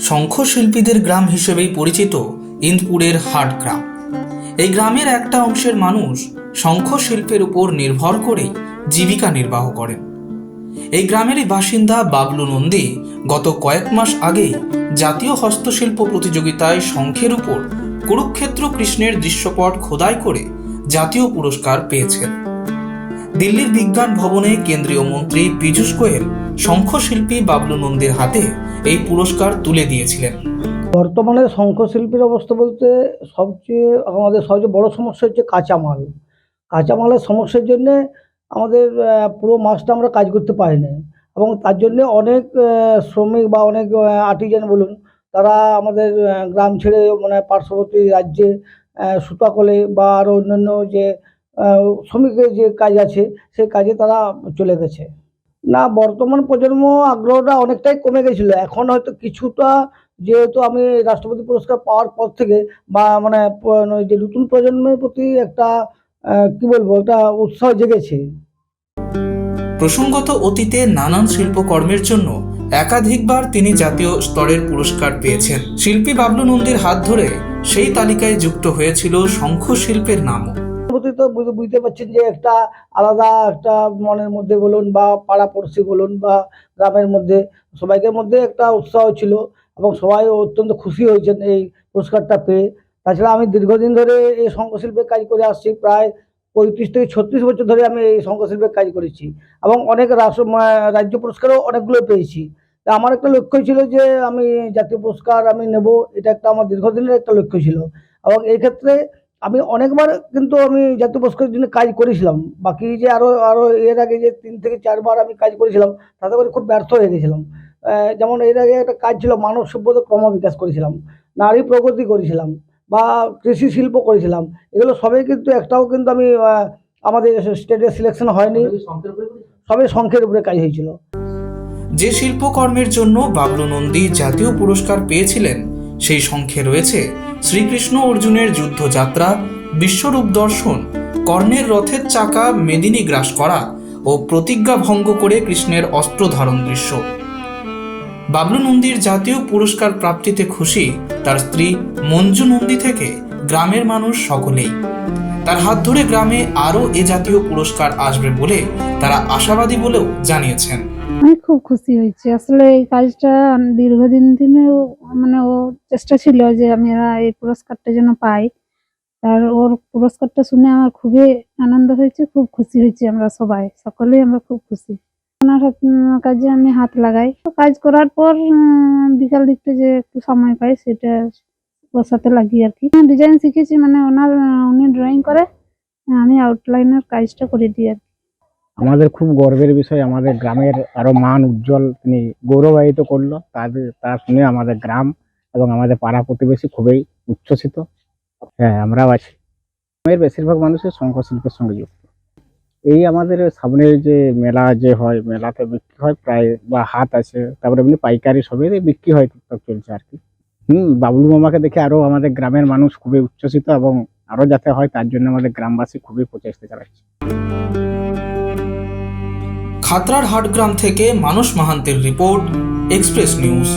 শঙ্খ শিল্পীদের গ্রাম হিসেবেই পরিচিত ইন্দপুরের হাট গ্রাম। এই গ্রামের একটা অংশের মানুষ শঙ্খ শিল্পের উপর নির্ভর করে জীবিকা নির্বাহ করেন। এই গ্রামেরই বাসিন্দা বাবলু নন্দী গত কয়েক মাস আগেই জাতীয় হস্তশিল্প প্রতিযোগিতায় শঙ্খের উপর কুরুক্ষেত্র কৃষ্ণের দৃশ্যপট খোদাই করে জাতীয় পুরস্কার পেয়েছেন। দিল্লির বিজ্ঞান ভবনে কেন্দ্রীয় মন্ত্রী পীযূষ গোয়েল শঙ্খশিল্পী বাবলু নন্দীর হাতে এই পুরস্কার তুলে দিয়েছিলেন। বর্তমানে শঙ্খশিল্পীর অবস্থা বলতে সবচেয়ে আমাদের সবচেয়ে বড় সমস্যা হচ্ছে কাঁচামাল। কাঁচামালের সমস্যার জন্যে আমাদের পুরো মাসটা আমরা কাজ করতে পারি না এবং তার জন্যে অনেক শ্রমিক বা অনেক আর্টিজান বলুন, তারা আমাদের গ্রাম ছেড়ে মানে পার্শ্ববর্তী রাজ্যে সুতাকলে বা আরও অন্যান্য যে শ্রমিকের যে কাজ আছে, সেই কাজে তারা চলে গেছে। না, বর্তমান প্রজন্ম আগ্রহটা অনেকটাই কমে গেছিল। এখন হয়তো কিছুটা যেহেতু আমি রাষ্ট্রপতি পুরস্কার পাওয়ার পর থেকে বা মানে যে নতুন প্রজন্মের প্রতি একটা কি বলব, একটা উৎসাহ জেগেছে। প্রসঙ্গত অতীতে নানান শিল্পকর্মের জন্য একাধিকবার তিনি জাতীয় স্তরের পুরস্কার পেয়েছেন। শিল্পী বাবলু নন্দীর হাত ধরে সেই তালিকায় যুক্ত হয়েছিল শঙ্খ শিল্পের নামও। তো বুঝতে পারছেন যে একটা আলাদা একটা মনের মধ্যে বলুন বা পাড়া পড়শি বলুন বা গ্রামের মধ্যে সবাইকে মধ্যে একটা উৎসাহ ছিল এবং সবাই অত্যন্ত খুশি হয়েছেন এই পুরস্কারটা পেয়ে। তাছাড়া আমি দীর্ঘদিন ধরে এই শঙ্খশিল্পের কাজ করে আসছি, প্রায় পঁয়ত্রিশ থেকে ছত্রিশ বছর ধরে আমি এই শঙ্খশিল্পের কাজ করেছি এবং অনেক রাজ্য পুরস্কারও অনেকগুলো পেয়েছি। তা আমার একটা লক্ষ্য ছিল যে আমি জাতীয় পুরস্কার আমি নেব, এটা একটা আমার দীর্ঘদিনের একটা লক্ষ্য ছিল এবং এই ক্ষেত্রে আমি অনেকবার কিন্তু আমি জাতীয় পুরস্কারের জন্য কাজ করেছিলাম। বাকি যে আরও আরও এর আগে যে তিন থেকে চারবার আমি কাজ করেছিলাম তাতে করে খুব ব্যর্থ হয়ে গেছিলাম। যেমন এর আগে একটা কাজ ছিল মানব সভ্যতা ক্রমবিকাশ করেছিলাম। নারী প্রগতি করেছিলাম বা কৃষি শিল্প করেছিলাম। এগুলো সবই কিন্তু একটাও কিন্তু আমি আমাদের স্টেটে সিলেকশন হয়নি। সবই সংখ্যের উপরে কাজ হয়েছিল। যে শিল্পকর্মের জন্য বাবলু নন্দী জাতীয় পুরস্কার পেয়েছিলেন সেই সংখ্যে রয়েছে শ্রীকৃষ্ণ অর্জুনের যুদ্ধযাত্রা, বিশ্বরূপ দর্শন, কর্ণের রথের চাকা মেদিনী গ্রাস করা ও প্রতিজ্ঞা ভঙ্গ করে কৃষ্ণের অস্ত্র ধারণ দৃশ্য। বাবলু নন্দীর জাতীয় পুরস্কার প্রাপ্তিতে খুশি তার স্ত্রী মঞ্জু নন্দী থেকে গ্রামের মানুষ সকলেই। তার হাত ধরে গ্রামে আরও এ জাতীয় পুরস্কার আসবে বলে তারা আশাবাদী বলেও জানিয়েছেন। আমি খুব খুশি হয়েছি। আসলে এই কাজটা দীর্ঘদিন দিনেও মানে ও চেষ্টা ছিল যে আমি এই পুরস্কারটা যেন পাই। আর ওর পুরস্কারটা শুনে আমার খুবই আনন্দ হয়েছে, খুব খুশি হয়েছি আমরা সবাই। সকলেই আমরা খুব খুশি। ওনার কাজে আমি হাত লাগাই। কাজ করার পর বিকাল দিকটা যে একটু সময় পাই সেটা সাথে লাগি আর কি ডিজাইন শিখেছি মানে ওনার, উনি ড্রয়িং করে, আমি আউটলাইনের কাজটা করে দিই আর। আমাদের খুব গর্বের বিষয়, আমাদের গ্রামের আরও মান উজ্জ্বল, তিনি গৌরবায়িত করল তাদের তা শুনে আমাদের গ্রাম এবং আমাদের পাড়া প্রতিবেশী খুবই উচ্ছ্বসিত। হ্যাঁ আমরাও আছি। গ্রামের বেশিরভাগ মানুষের শঙ্খশিল্পের সঙ্গে যুক্ত। এই আমাদের সামনের যে মেলা যে হয়, মেলাতে বিক্রি হয়, প্রায় বা হাত আছে, তারপরে এমনি পাইকারি সবই বিক্রি হয় চলছে আর কি হুম, বাবুল মামাকে দেখে আরও আমাদের গ্রামের মানুষ খুবই উচ্ছ্বসিত এবং আরও যাতে হয় তার জন্য আমাদের গ্রামবাসী খুবই প্রচেষ্টা চালাচ্ছে। খাতরার হাট গ্রাম থেকে মানুষ মাহান্তের রিপোর্ট এক্সপ্রেস নিউজ